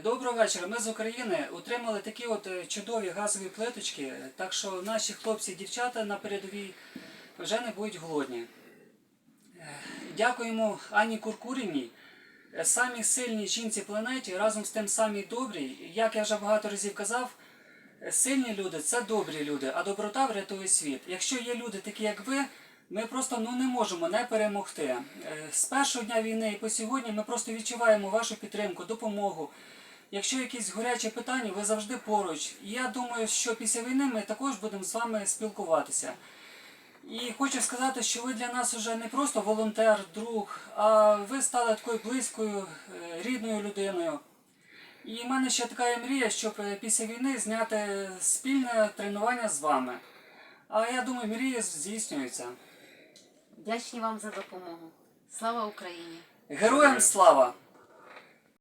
Доброго вечора. Ми з України отримали такі от е, чудові газові плиточки, так що наші хлопці і дівчата на передовій вже не будуть голодні. Е, Дякуємо Анні Куркуріній, е, самій сильній жінці планеті, разом з тим самій добрій. Як я вже багато разів казав, сильні люди це добрі люди, а доброта врятує світ. Якщо є люди такі, як ви, ми просто ну, не можемо не перемогти. Е, З першого дня війни і по сьогодні ми просто відчуваємо вашу підтримку, допомогу. Якщо якісь гарячі питання, ви завжди поруч. І я думаю, що після війни ми також будемо з вами спілкуватися. І хочу сказати, що ви для нас вже не просто волонтер, друг, а ви стали такою близькою, е, рідною людиною. І в мене ще така мрія, щоб е, після війни зняти спільне тренування з вами. А я думаю, мрії здійснюються. Вдячні вам за допомогу. Слава Україні! Героям слава!